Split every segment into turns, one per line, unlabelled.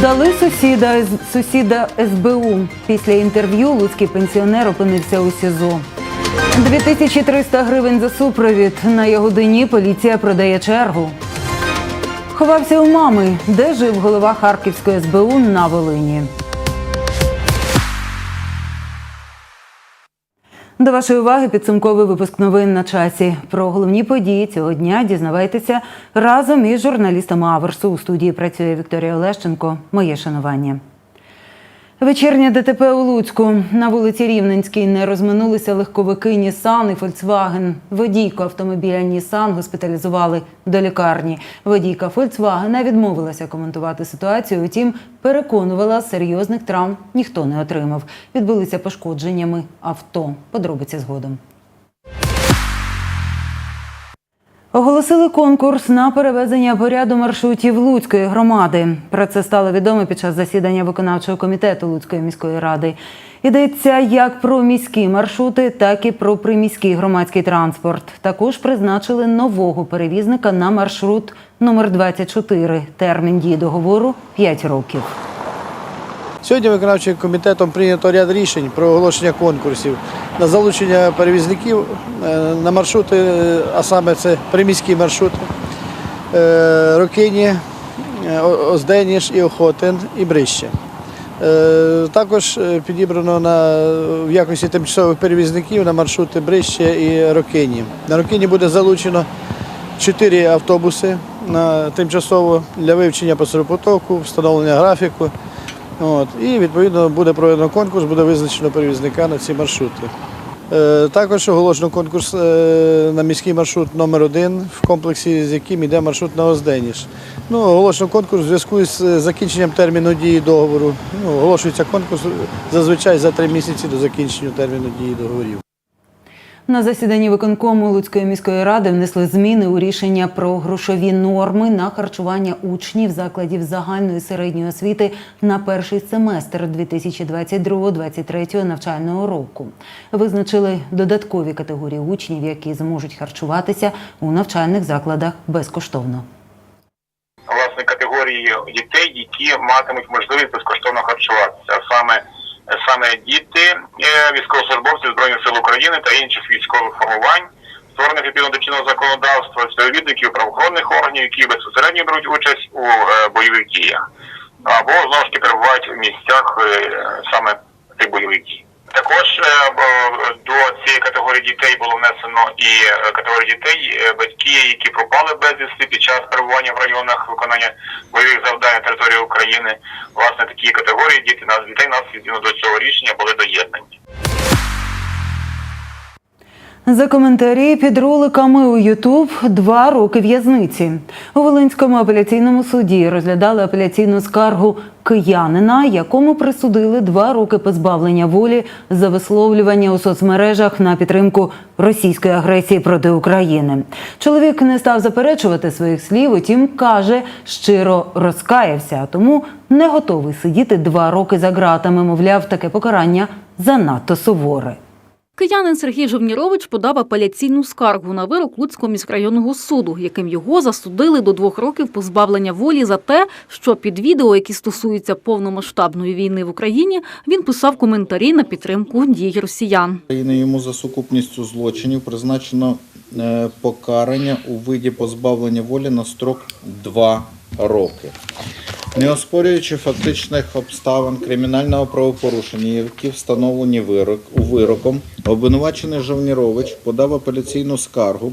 Вдали сусіда сусіда СБУ. Після інтерв'ю луцький пенсіонер опинився у СІЗО. 2300 гривень за супровід. На його дині поліція продає чергу. Ховався у мами, де жив голова Харківської СБУ на Волині. До вашої уваги підсумковий випуск новин на часі. Про головні події цього дня дізнавайтеся разом із журналістами Аверсу. У студії працює Вікторія Олещенко. Моє шанування. Вечірнє ДТП у Луцьку. На вулиці Рівненській не розминулися легковики Нісан і Фольксваген. Водійку автомобіля Нісан госпіталізували до лікарні. Водійка Фольксвагена відмовилася коментувати ситуацію. Утім, переконувала, серйозних травм ніхто не отримав. Відбулися пошкодженнями авто. Подробиці згодом. Оголосили конкурс на перевезення поряду маршрутів Луцької громади. Про це стало відомо під час засідання виконавчого комітету Луцької міської ради. Йдеться як про міські маршрути, так і про приміський громадський транспорт. Також призначили нового перевізника на маршрут номер 24. Термін дії договору 5 років.
Сьогодні виконавчим комітетом прийнято ряд рішень про оголошення конкурсів на залучення перевізників е, на маршрути, е, а саме це приміські маршрути е, Рокині, Озденіш і Охотин і Брище. Також підібрано на, в якості тимчасових перевізників на маршрути Брище і Рокині. На Рокині буде залучено чотири автобуси на тимчасово для вивчення пасажиропотоку, встановлення графіку. От, і відповідно буде проведено конкурс, буде визначено перевізника на ці маршрути. Е, також оголошено конкурс е, на міський маршрут номер 1 в комплексі, з яким йде маршрут на Озденіш. Ну, оголошено конкурс в зв'язку з е, закінченням терміну дії договору. Ну, оголошується конкурс зазвичай за три місяці до закінчення терміну дії договорів.
На засіданні виконкому Луцької міської ради внесли зміни у рішення про грошові норми на харчування учнів закладів загальної середньої освіти на перший семестр 2022-2023 навчального року. Визначили додаткові категорії учнів, які зможуть харчуватися у навчальних закладах безкоштовно.
власне категорії дітей, які матимуть можливість безкоштовно харчуватися, саме саме діти, е, військовослужбовці збройних сил України та інших військових формувань, створених відповідно до чинного законодавства, співробітників правоохоронних органів, які безпосередньо беруть участь у е, бойових діях, або знову ж таки перебувають у місцях е, саме цих бойових дій. Також до цієї категорії дітей було внесено і категорії дітей, батьки, які пропали безвісти під час перебування в районах виконання бойових завдань на території України. Власне, такі категорії діти нас дітей нас відповідно до цього рішення були доєднані.
За коментарі під роликами у Ютуб два роки в'язниці. У Волинському апеляційному суді розглядали апеляційну скаргу киянина, якому присудили два роки позбавлення волі за висловлювання у соцмережах на підтримку російської агресії проти України. Чоловік не став заперечувати своїх слів, утім каже, щиро розкаявся, тому не готовий сидіти два роки за ґратами. Мовляв, таке покарання занадто суворе.
Киянин Сергій Жовнірович подав апеляційну скаргу на вирок Луцького міськрайонного суду, яким його засудили до двох років позбавлення волі за те, що під відео, які стосуються повномасштабної війни в Україні, він писав коментарі на підтримку дій росіян.
Йому за сукупністю злочинів призначено е, покарання у виді позбавлення волі на строк 2 роки. Не оспорюючи фактичних обставин кримінального правопорушення, які встановлені вирок, вироком, обвинувачений Жовнірович подав апеляційну скаргу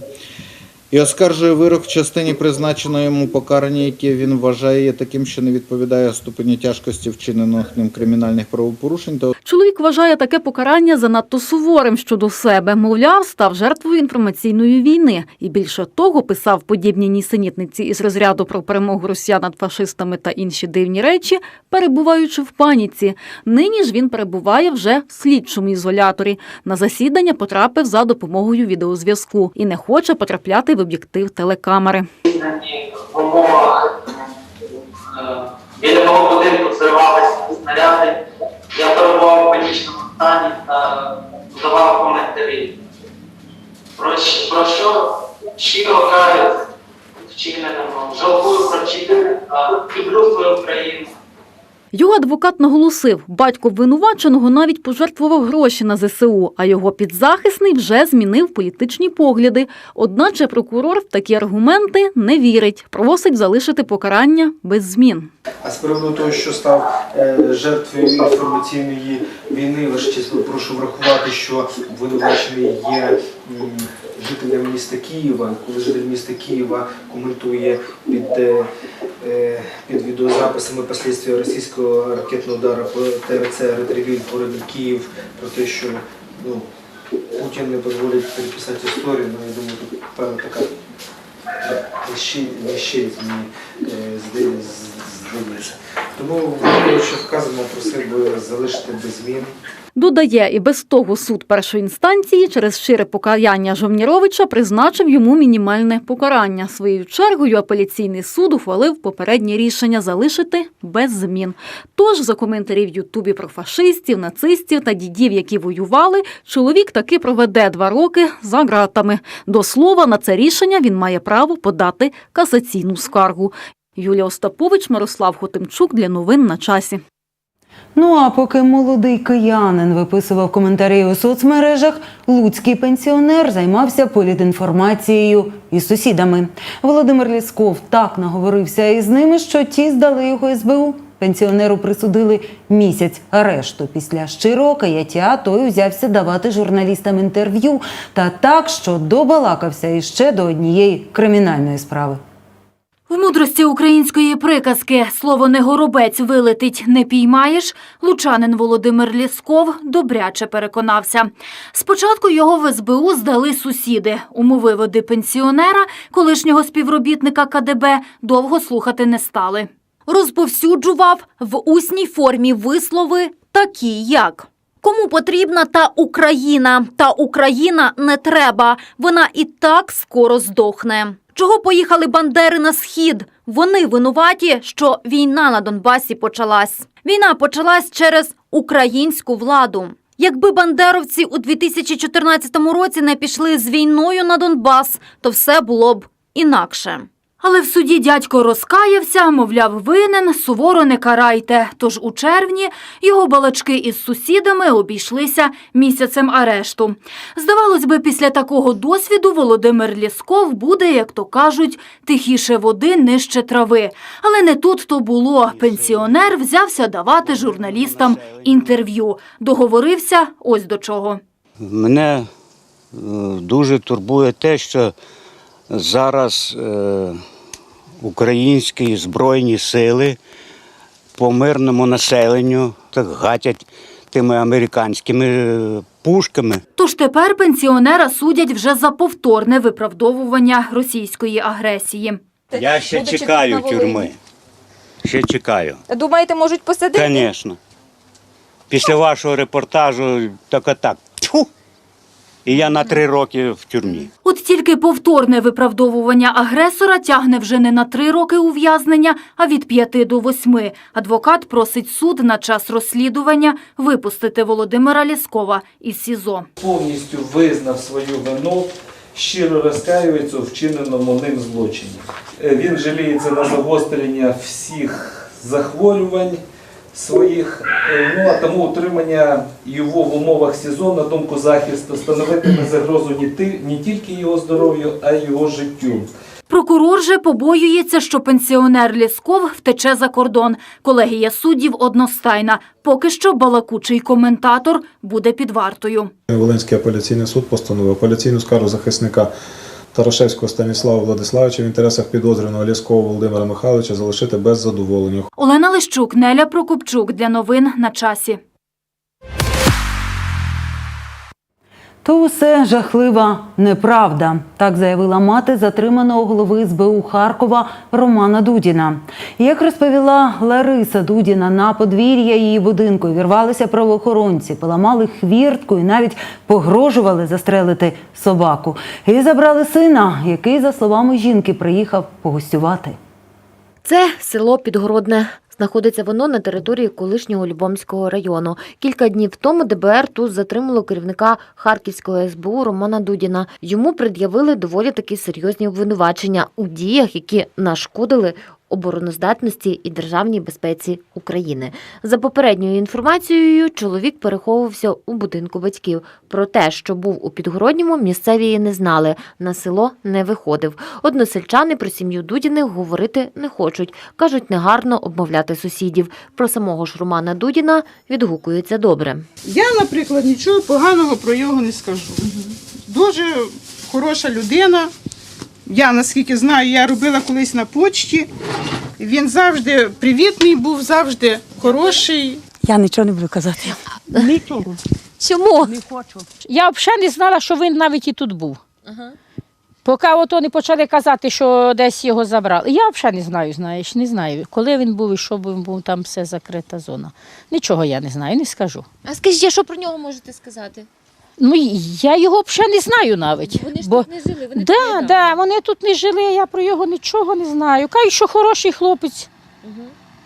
і оскаржує вирок в частині призначеного йому покарання, яке він вважає є таким, що не відповідає ступені тяжкості вчинених ним кримінальних правопорушень та
Чоловік вважає таке покарання занадто суворим щодо себе. Мовляв, став жертвою інформаційної війни. І більше того, писав подібні нісенітниці із розряду про перемогу росіян над фашистами та інші дивні речі, перебуваючи в паніці. Нині ж він перебуває вже в слідчому ізоляторі. На засідання потрапив за допомогою відеозв'язку і не хоче потрапляти в об'єктив телекамери.
В умовах е, біля мого будинку зривалися снаряди. Я перебував в панічному стані та давав коментарі. Про, що щиро каюсь вчиненому, жалкую про вчинене люблю свою країну.
Його адвокат наголосив, батько обвинуваченого навіть пожертвував гроші на ЗСУ, а його підзахисний вже змінив політичні погляди. Одначе прокурор в такі аргументи не вірить, просить залишити покарання без змін.
А з приводу того, що став е, жертвою інформаційної війни, ваше чесно, прошу врахувати, що обвинувачений є м, жителем міста Києва. Коли житель міста Києва коментує під, е, е, під відеозаписами послідствия російського ракетного удару по ТРЦ Ретрівіль поряд Київ про те, що ну, Путін не дозволить переписати історію, ну я думаю, тут певна така щирість мені здається. Тому що вказано, просив би залишити без змін.
Додає, і без того суд першої інстанції через щире покаяння Жовніровича призначив йому мінімальне покарання. Своєю чергою апеляційний суд ухвалив попереднє рішення залишити без змін. Тож за коментарі в Ютубі про фашистів, нацистів та дідів, які воювали, чоловік таки проведе два роки за ґратами. До слова, на це рішення він має право подати касаційну скаргу. Юлія Остапович, Мирослав Хотимчук для новин на часі.
Ну а поки молодий киянин виписував коментарі у соцмережах, луцький пенсіонер займався політінформацією із сусідами. Володимир Лісков так наговорився із ними, що ті здали його СБУ. Пенсіонеру присудили місяць арешту. Після щирого каяття той узявся давати журналістам інтерв'ю та так, що добалакався іще до однієї кримінальної справи.
В мудрості української приказки слово не горобець вилетить не піймаєш. Лучанин Володимир Лісков добряче переконався. Спочатку його в СБУ здали сусіди. Умови води пенсіонера, колишнього співробітника КДБ, довго слухати не стали. Розповсюджував в усній формі вислови такі як. Кому потрібна та Україна? Та Україна не треба. Вона і так скоро здохне. Чого поїхали бандери на схід? Вони винуваті, що війна на Донбасі почалась. Війна почалась через українську владу. Якби бандеровці у 2014 році не пішли з війною на Донбас, то все було б інакше. Але в суді дядько розкаявся, мовляв, винен, суворо не карайте. Тож у червні його балачки із сусідами обійшлися місяцем арешту. Здавалось би, після такого досвіду Володимир Лісков буде, як то кажуть, тихіше води нижче трави. Але не тут то було. Пенсіонер взявся давати журналістам інтерв'ю. Договорився ось до чого.
Мене е, дуже турбує те, що зараз е, українські збройні сили по мирному населенню так гатять тими американськими е, пушками.
Тож тепер пенсіонера судять вже за повторне виправдовування російської агресії.
Я ще
Будучи
чекаю тюрми. Ще чекаю.
Думаєте, можуть посадити?
Звісно. Після вашого репортажу так так. Тьфу! І я на три роки в тюрмі.
От тільки повторне виправдовування агресора тягне вже не на три роки ув'язнення, а від п'яти до восьми. Адвокат просить суд на час розслідування випустити Володимира Ліскова із СІЗО.
Повністю визнав свою вину, щиро розкаюється у вчиненому ним злочині. Е, Він жаліється на загострення всіх захворювань своїх, е, ну а тому утримання його в умовах СІЗО, на думку захисту, становитиме загрозу не, ти, не тільки його здоров'ю, а й його життю.
Прокурор же побоюється, що пенсіонер Лісков втече за кордон. Колегія суддів одностайна. Поки що балакучий коментатор буде під вартою.
Волинський апеляційний суд постановив апеляційну скаргу захисника Тарашевського Станіслава Владиславовича в інтересах підозрюваного Лєскова Володимира Михайловича залишити без задоволення.
Олена Лищук, Неля Прокопчук для новин на часі.
То усе жахлива неправда, так заявила мати затриманого голови СБУ Харкова Романа Дудіна. Як розповіла Лариса Дудіна, на подвір'я її будинку вірвалися правоохоронці, поламали хвіртку і навіть погрожували застрелити собаку. І забрали сина, який, за словами жінки, приїхав погостювати.
Це село Підгородне. Знаходиться воно на території колишнього Любомського району. Кілька днів тому ДБР тут затримало керівника Харківського СБУ Романа Дудіна. Йому пред'явили доволі такі серйозні обвинувачення у діях, які нашкодили обороноздатності і державній безпеці України. За попередньою інформацією, чоловік переховувався у будинку батьків. Про те, що був у Підгородньому, місцеві не знали. На село не виходив. Односельчани про сім'ю Дудіних говорити не хочуть. Кажуть, негарно обмовляти сусідів. Про самого ж Романа Дудіна відгукуються добре.
Я, наприклад, нічого поганого про його не скажу. Дуже хороша людина. Я наскільки знаю, я робила колись на почті. Він завжди привітний був, завжди хороший.
Я нічого не буду казати.
Нічого.
Чому?
Не хочу. Я взагалі не знала, що він навіть і тут був. Поки ото не почали казати, що десь його забрали. Я взагалі не знаю, знаєш, не знаю. Коли він був і що він був, там все закрита зона. Нічого я не знаю, не скажу.
А скажіть, а що про нього можете сказати?
Ну, я його взагалі не знаю навіть.
Вони ж
бо...
тут не жили, вони
да,
приїдали.
да, вони тут не жили, я про його нічого не знаю. Кажуть, що хороший хлопець.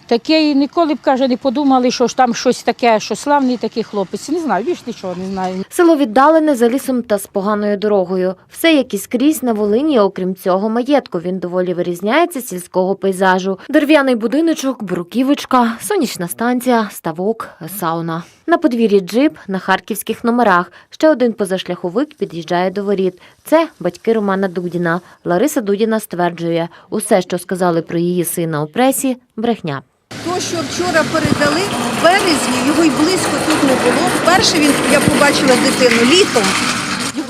Такий ніколи б каже, не подумали, що ж там щось таке, що славний такий хлопець. Не знаю, більш нічого не знаю.
Село віддалене за лісом та з поганою дорогою. Все як і скрізь на Волині, окрім цього маєтку. Він доволі вирізняється з сільського пейзажу. Дерев'яний будиночок, бруківочка, сонячна станція, ставок, сауна. На подвір'ї джип на харківських номерах. Ще один позашляховик під'їжджає до воріт. Це батьки Романа Дудіна. Лариса Дудіна стверджує, усе, що сказали про її сина у пресі, брехня.
То, що вчора передали в березні, його й близько тут не було. Вперше він я побачила дитину літом.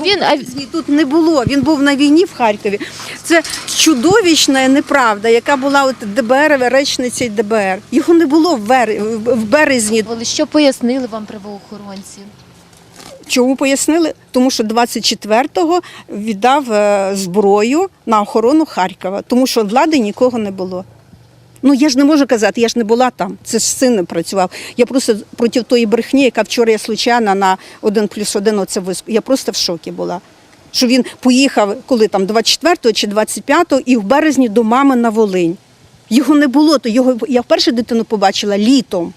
Він-
тут не було. Він був на війні в Харкові. Це чудовищна неправда, яка була от ДБР, речниця ДБР. Його не було в березні.
Що пояснили вам правоохоронці?
Чому пояснили? Тому що 24-го віддав е, зброю на охорону Харкова, тому що влади нікого не було. Ну я ж не можу казати, я ж не була там. Це ж син не працював. Я просто проти тої брехні, яка вчора я случайно на один плюс один оце висп. Я просто в шокі була. Що він поїхав, коли там 24-го чи 25-го, і в березні до мами на Волинь. Його не було, то його я вперше дитину побачила літом.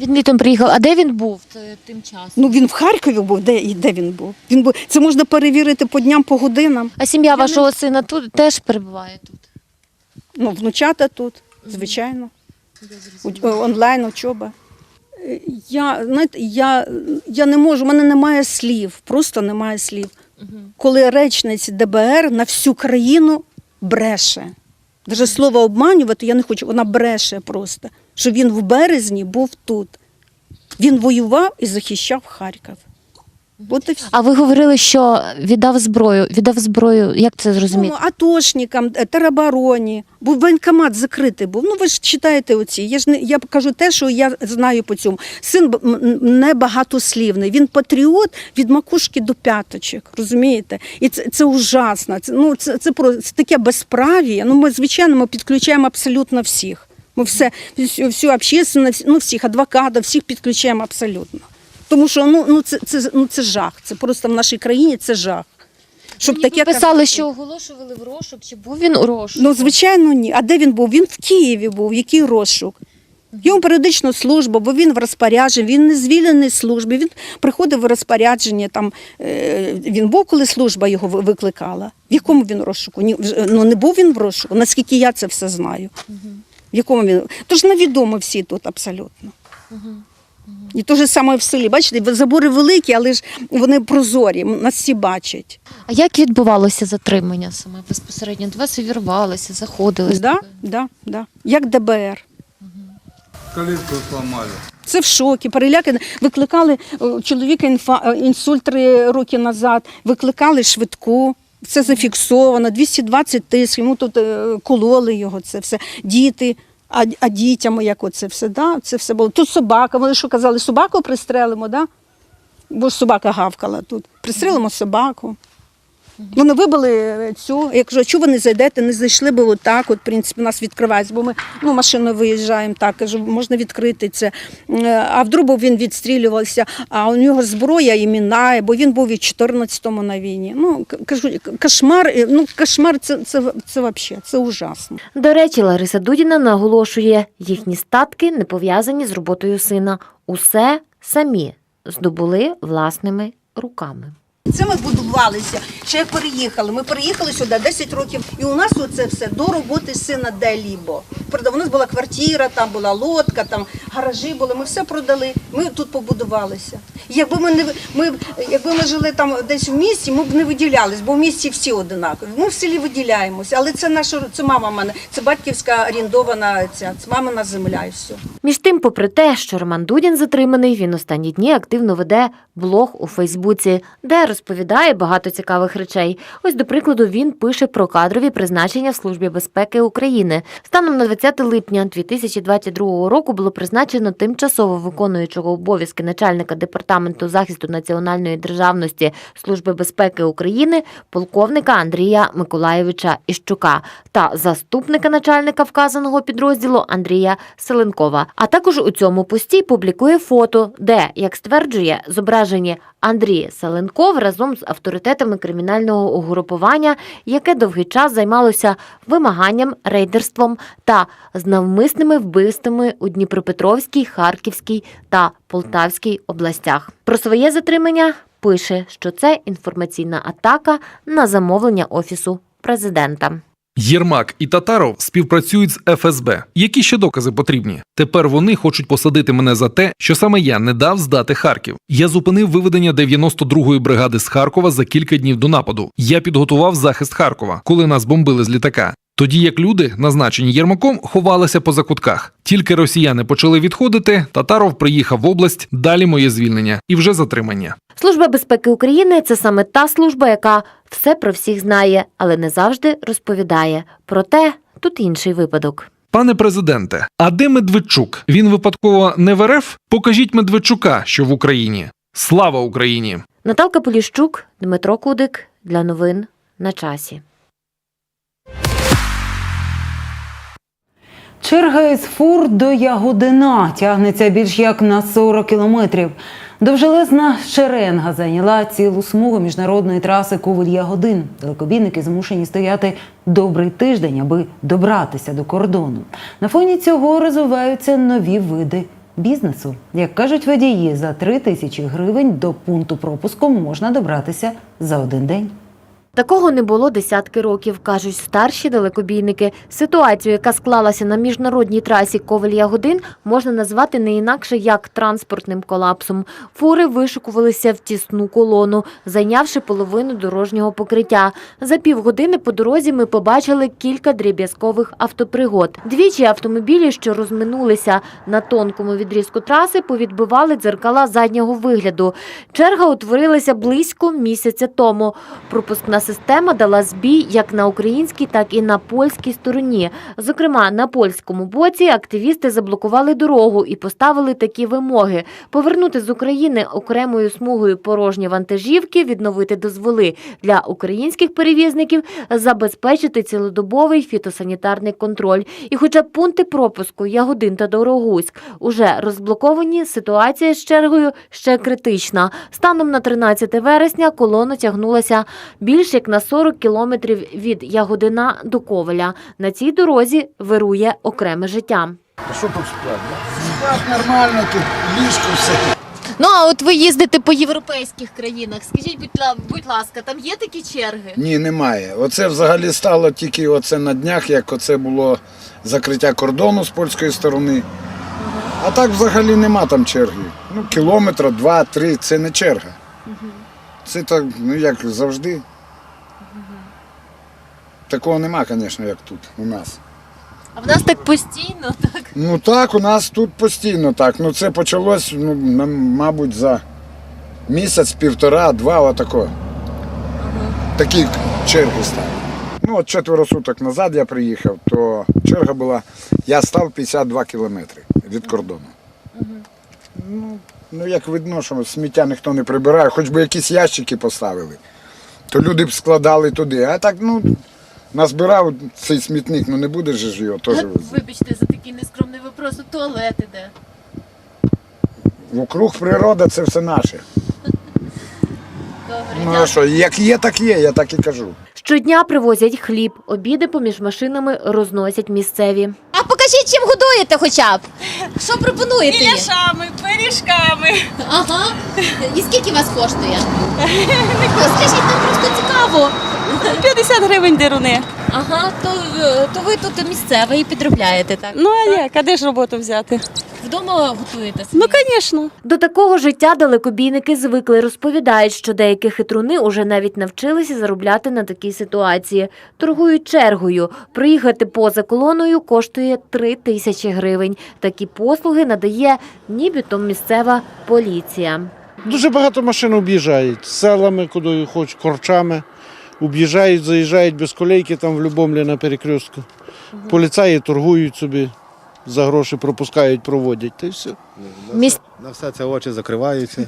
Він літом приїхав. А де він був тим часом?
Ну він в Харкові був. Де, і де він був? Він був. Це можна перевірити по дням, по годинам.
А сім'я вашого сина тут теж перебуває тут.
Ну, внучата тут, звичайно. Онлайн учоба. Я, знаєте, я, я не можу, у мене немає слів, просто немає слів. Коли речниці ДБР на всю країну бреше. Даже слово обманювати я не хочу, вона бреше просто, що він в березні був тут. Він воював і захищав Харків. От і все.
А ви говорили, що віддав зброю. Віддав зброю. Як це зрозуміти?
Ну, атошникам, е, теробороні, був воєнкомат закритий був. Ну ви ж читаєте оці. Я ж не я кажу те, що я знаю по цьому. Син не багатослівний. Він патріот від макушки до п'яточок. Розумієте? І це, це ужасно. Це ну це, це про це таке безправ'я. Ну ми звичайно ми підключаємо абсолютно всіх. Ми все всю, всю общественность, ну всіх адвокатів, всіх підключаємо абсолютно. Тому що ну, ну це, це ну це жах. Це просто в нашій країні це жах. Щоб
Мені
таке
писали, що оголошували в розшук. Чи був він у розшуку?
Ну, звичайно, ні. А де він був? Він в Києві був, який розшук. Йому періодично служба, бо він в розпорядженні, він не звільнений з служби, він приходив в розпорядження, там, е, він був, коли служба його викликала. В якому він розшуку? Ні, ну, не був він в розшуку, наскільки я це все знаю. В якому він? Тож невідомо всі тут абсолютно. І те ж саме в селі. Бачите, забори великі, але ж вони прозорі, нас всі бачать.
А як відбувалося затримання саме безпосередньо? До вас увірвалися, заходили?
Да, да, да. Як ДБР.
Калитку сломали.
Це в шокі, переляки. Викликали чоловіка інфа, е, інсульт три роки назад, викликали швидку. Це зафіксовано, 220 тисяч, йому тут е, кололи його, це все. Діти, а, а дітям як оце все, да? це все було. Тут собака, вони що казали, собаку пристрелимо, да? бо собака гавкала тут. Пристрелимо собаку. Вони вибили цю. Я кажу, а ви не зайдете, не зайшли б отак, от, в принципі, нас відкривається, бо ми ну, машиною виїжджаємо так, кажу, можна відкрити це. Е, А вдруг він відстрілювався, а у нього зброя і мінає, бо він був і 14-му на війні. Ну, кажу, кошмар, е, ну, кошмар це, це, це взагалі, це ужасно.
До речі, Лариса Дудіна наголошує, їхні статки не пов'язані з роботою сина. Усе самі здобули власними руками.
Це ми будувалися. Ще переїхали. Ми переїхали сюди 10 років, і у нас оце все до роботи сина де-лібо. У нас була квартира, там була лодка, там гаражі були. Ми все продали. Ми тут побудувалися. Якби ми не ми, якби ми жили там десь в місті, ми б не виділялись, бо в місті всі одинакові. Ми в селі виділяємося, але це наша це мама мене, це батьківська орендована ця, це мамина земля і все.
Між тим, попри те, що Роман Дудін затриманий, він останні дні активно веде блог у Фейсбуці, де розповідає багато цікавих речей. Ось, до прикладу, він пише про кадрові призначення в Службі безпеки України. Станом на 20 липня 2022 року було призначено тимчасово виконуючого обов'язки начальника департаменту захисту національної державності Служби безпеки України полковника Андрія Миколаєвича Іщука та заступника начальника вказаного підрозділу Андрія Селенкова. А також у цьому пості публікує фото, де, як стверджує, зображені Андрій Селенков разом з авторитетами кримінального угрупування, яке довгий час займалося вимаганням, рейдерством та з навмисними вбивствами у Дніпропетровській, Харківській та Полтавській областях. Про своє затримання пише, що це інформаційна атака на замовлення офісу президента.
Єрмак і Татаров співпрацюють з ФСБ. Які ще докази потрібні? Тепер вони хочуть посадити мене за те, що саме я не дав здати Харків. Я зупинив виведення 92-ї бригади з Харкова за кілька днів до нападу. Я підготував захист Харкова, коли нас бомбили з літака. Тоді як люди, назначені Єрмаком, ховалися по закутках. Тільки росіяни почали відходити. Татаров приїхав в область. Далі моє звільнення і вже затримання.
Служба безпеки України це саме та служба, яка все про всіх знає, але не завжди розповідає. Проте тут інший випадок.
Пане президенте, а де Медведчук? Він випадково не в РФ? Покажіть Медведчука, що в Україні. Слава Україні!
Наталка Поліщук, Дмитро Кудик для новин на часі.
Черга із фур до Ягодина тягнеться більш як на 40 кілометрів. Довжелезна шеренга зайняла цілу смугу міжнародної траси Ковель-Ягодин. Далекобійники змушені стояти добрий тиждень, аби добратися до кордону. На фоні цього розвиваються нові види бізнесу. Як кажуть водії, за 3 тисячі гривень до пункту пропуску можна добратися за один день.
Такого не було десятки років, кажуть старші далекобійники. Ситуацію, яка склалася на міжнародній трасі Ковель-Ягодин, можна назвати не інакше як транспортним колапсом. Фури вишикувалися в тісну колону, зайнявши половину дорожнього покриття. За півгодини по дорозі ми побачили кілька дріб'язкових автопригод. Двічі автомобілі, що розминулися на тонкому відрізку траси, повідбивали дзеркала заднього вигляду. Черга утворилася близько місяця тому. Пропускна система дала збій як на українській, так і на польській стороні. Зокрема, на польському боці активісти заблокували дорогу і поставили такі вимоги: повернути з України окремою смугою порожні вантажівки, відновити дозволи для українських перевізників, забезпечити цілодобовий фітосанітарний контроль. І хоча пункти пропуску Ягодин та Дорогуськ уже розблоковані, ситуація з чергою ще критична. Станом на 13 вересня колона тягнулася більш як на 40 кілометрів від Ягодина до Ковеля. На цій дорозі вирує окреме життя.
Що тут склад? Склад нормально, тут ліжко все.
Ну а от ви їздите по європейських країнах. Скажіть, будь, будь ласка, там є такі черги?
Ні, немає. Оце взагалі стало тільки оце на днях, як оце було закриття кордону з польської сторони. А так взагалі нема там черги. Ну, кілометра, два, три це не черга. Це так, ну як завжди. Такого нема, звісно, як тут у нас.
А в нас так постійно, так.
Ну так, у нас тут постійно так. Ну це почалось, ну, на- мабуть, за місяць, півтора, два, отако. Такі черги стали. Ну, от четверо суток назад я приїхав, то черга була, я став 52 кілометри від кордону. Ну, ну, як видно, що сміття ніхто не прибирає, хоч би якісь ящики поставили, то люди б складали туди. А так, ну, назбирав цей смітник, ну не буде ж його теж.
Вибачте за такий нескромний вопрос, у туалети де?
Вокруг природа це все наше.
Добре,
Ну а що, як є, так є, я так і кажу.
Щодня привозять хліб, обіди поміж машинами розносять місцеві.
А
А покажіть, чим годуєте хоча б. Що пропонуєте? їм?
Ляшами, пиріжками.
Ага. І скільки вас коштує? Скажіть, нам просто цікаво.
50 гривень деруни.
Ага, то, е, то ви тут місцевий і підробляєте, так?
Ну а як? А де ж роботу взяти?
Вдома готуєте
Ну, звісно.
До такого життя далекобійники звикли. Розповідають, що деякі хитруни уже навіть навчилися заробляти на такій ситуації. Торгують чергою. Проїхати поза колоною коштує 3 тисячі гривень. Такі послуги надає нібито місцева поліція.
Дуже багато машин об'їжджають селами, куди хочуть, корчами. Об'їжджають, заїжджають без колейки там в Любомлі на перекрестку. Поліцаї торгують собі, за гроші пропускають, проводять. Та й все.
Міс...
На все це очі закриваються.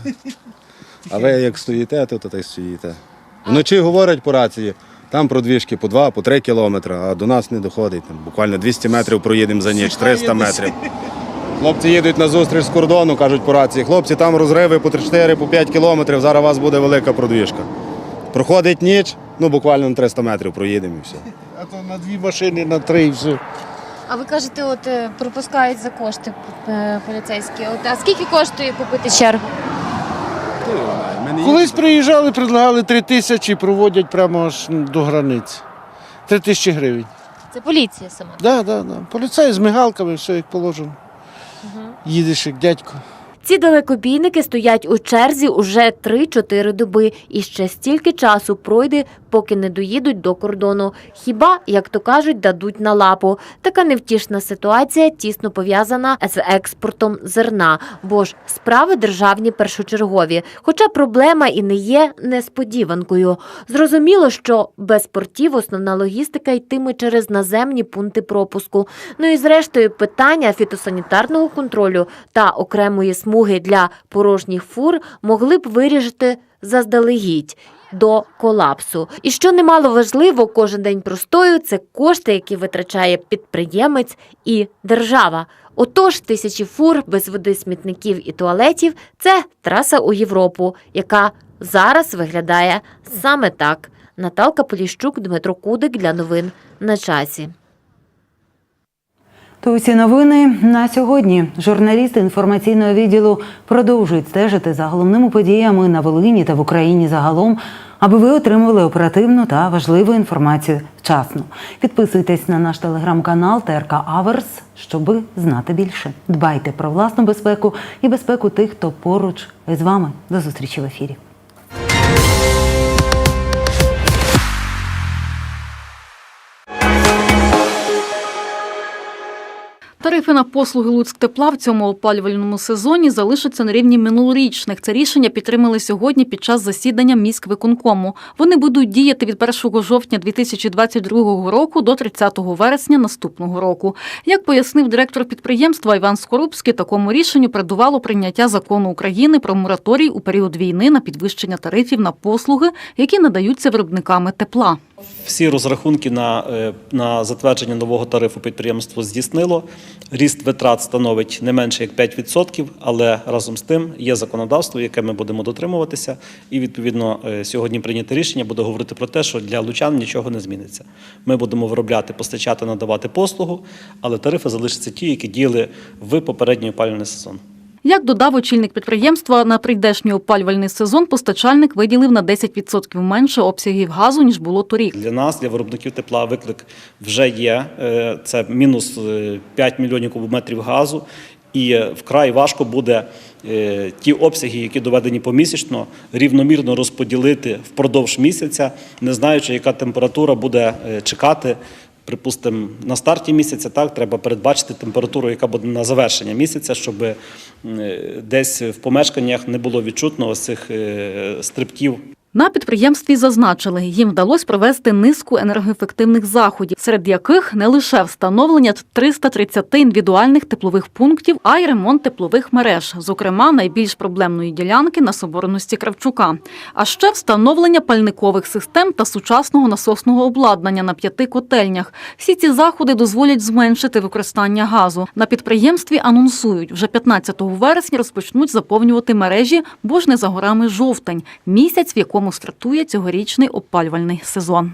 А ви як стоїте, то, то та й стоїте. Вночі говорять по рації, там продвіжки по 2, по 3 кілометри, а до нас не доходить. Там буквально 200 метрів проїдемо за ніч, 300 метрів. Хлопці їдуть на зустріч з кордону, кажуть по рації, хлопці, там розриви по 3-4, по 5 кілометрів, зараз у вас буде велика продвіжка. Проходить ніч, ну буквально на 300 метрів проїдемо і все.
А то на дві машини, на три і все.
А ви кажете, от е, пропускають за кошти е, поліцейські. От, а скільки коштує купити чергу?
Колись приїжджали, предлагали три тисячі, проводять прямо аж до границі. Три тисячі гривень.
Це поліція сама.
Да, да, да. Поліцай з мигалками, все як положено. Їдеш як дядько.
Ці далекобійники стоять у черзі уже 3-4 доби, і ще стільки часу пройде, поки не доїдуть до кордону. Хіба, як то кажуть, дадуть на лапу. Така невтішна ситуація тісно пов'язана з експортом зерна, бо ж справи державні першочергові. Хоча проблема і не є несподіванкою. Зрозуміло, що без портів основна логістика йтиме через наземні пункти пропуску. Ну і зрештою питання фітосанітарного контролю та окремої смуги для порожніх фур могли б вирішити заздалегідь. До колапсу. І що немало важливо, кожен день простою це кошти, які витрачає підприємець і держава. Отож, тисячі фур без води, смітників і туалетів це траса у Європу, яка зараз виглядає саме так. Наталка Поліщук, Дмитро Кудик для новин на часі.
То усі новини на сьогодні. Журналісти інформаційного відділу продовжують стежити за головними подіями на Волині та в Україні загалом, аби ви отримували оперативну та важливу інформацію вчасно. Підписуйтесь на наш телеграм-канал ТРК Аверс, щоби знати більше. Дбайте про власну безпеку і безпеку тих, хто поруч з вами. До зустрічі в ефірі.
Тарифи на послуги Луцьктепла в цьому опалювальному сезоні залишаться на рівні минулорічних. Це рішення підтримали сьогодні під час засідання міськвиконкому. Вони будуть діяти від 1 жовтня 2022 року до 30 вересня наступного року. Як пояснив директор підприємства Іван Скорубський, такому рішенню передувало прийняття закону України про мораторій у період війни на підвищення тарифів на послуги, які надаються виробниками тепла.
Всі розрахунки на, е, на затвердження нового тарифу підприємство здійснило. Ріст витрат становить не менше як 5%, але разом з тим є законодавство, яке ми будемо дотримуватися, і відповідно е, сьогодні прийняте рішення буде говорити про те, що для лучан нічого не зміниться. Ми будемо виробляти, постачати, надавати послугу, але тарифи залишаться ті, які діяли в попередній опалювальний сезон.
Як додав очільник підприємства, на прийдешній опалювальний сезон постачальник виділив на 10% менше обсягів газу, ніж було торік.
Для нас, для виробників тепла, виклик вже є. Е, Це мінус е, 5 мільйонів кубометрів газу. І е, вкрай важко буде е, ті обсяги, які доведені помісячно, рівномірно розподілити впродовж місяця, не знаючи, яка температура буде е, чекати. Припустимо, на старті місяця так треба передбачити температуру, яка буде на завершення місяця, щоб е, десь в помешканнях не було відчутно ось цих е, стрибків
На підприємстві зазначили, їм вдалося провести низку енергоефективних заходів, серед яких не лише встановлення 330 індивідуальних теплових пунктів, а й ремонт теплових мереж, зокрема найбільш проблемної ділянки на соборності Кравчука. А ще встановлення пальникових систем та сучасного насосного обладнання на п'яти котельнях. Всі ці заходи дозволять зменшити використання газу. На підприємстві анонсують, вже 15 вересня розпочнуть заповнювати мережі, бо ж не за горами жовтень, місяць, в якому якому стартує цьогорічний опалювальний сезон.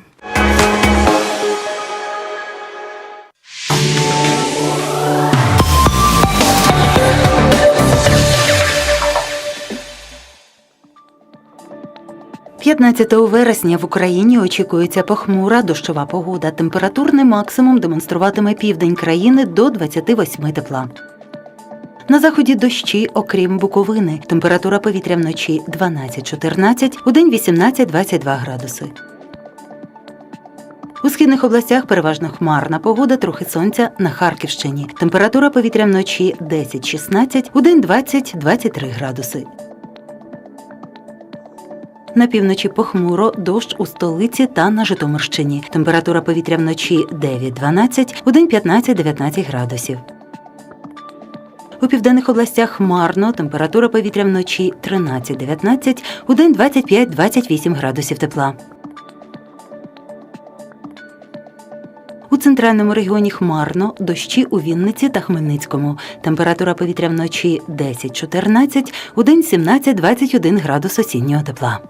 П'ятнадцятого вересня в Україні очікується похмура дощова погода. Температурний максимум демонструватиме південь країни до 28 тепла. На заході дощі, окрім Буковини. Температура повітря вночі 12-14, у день 18-22 градуси. У східних областях переважно хмарна погода, трохи сонця на Харківщині. Температура повітря вночі 10-16, у день 20-23 градуси. На півночі похмуро, дощ у столиці та на Житомирщині. Температура повітря вночі 9-12, у день 15-19 градусів. У південних областях хмарно, температура повітря вночі 13-19, у день 25-28 градусів тепла. У центральному регіоні хмарно, дощі у Вінниці та Хмельницькому. Температура повітря вночі 10-14, у день 17-21 градус осіннього тепла.